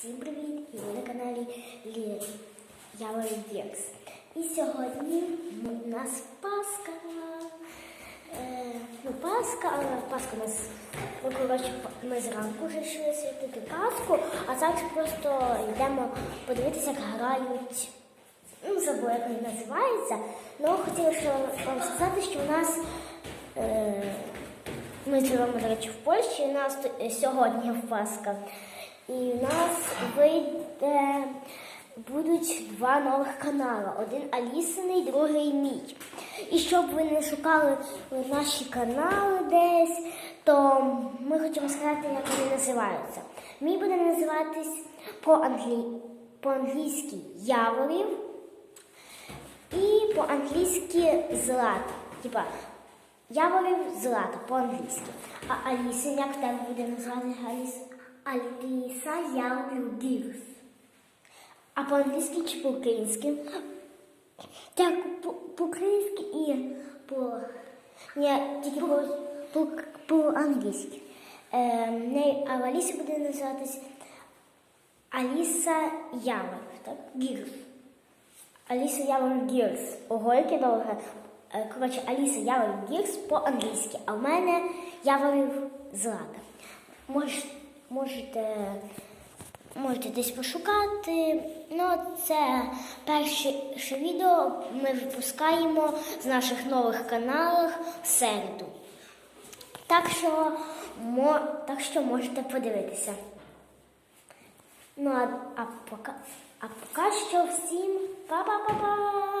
Всім привіт! І ви на каналі Лі Гекс. І сьогодні у нас Пасха. Е, ну, Пасха, але Пасха у нас, ну, коротше, ми зранку вже йшли святити Пасху, а зараз просто йдемо подивитися, як грають. Ну, забула, як він називається. Ну, хотіла вам сказати, що у нас. Е, ми живемо, до речі, в Польщі. У нас сьогодні Пасха. І у нас вийде будуть два нових канали: один Алісиний, другий мій. І щоб ви не шукали наші канали десь, то ми хочемо сказати, як вони називаються. Мій буде називатись по-англі... по-англійськи Яворів і по-англійськи Злата. Типа Яворів Злата по-англійськи. А Аліса, як в тебе буде називати Аліса? Аліса Яворів Гірс. А по-англійськи чи по-українськи? Так, по- по-українськи і по. Ні, тільки по, по, по-англійськи. А в Алісі буде називатись Аліса Яворів, так? Гірс. Аліса Явор Гірс. Ого, яке довге. Е, Коротше, Аліса Явор Гірс по-англійськи, а в мене Яворів Злата. Мож, можете, можете десь пошукати. Ну, це перше відео ми випускаємо з наших нових каналів середу. Так що, мо, так що можете подивитися. Ну, а, а, пока, а поки що всім па-па-па-па!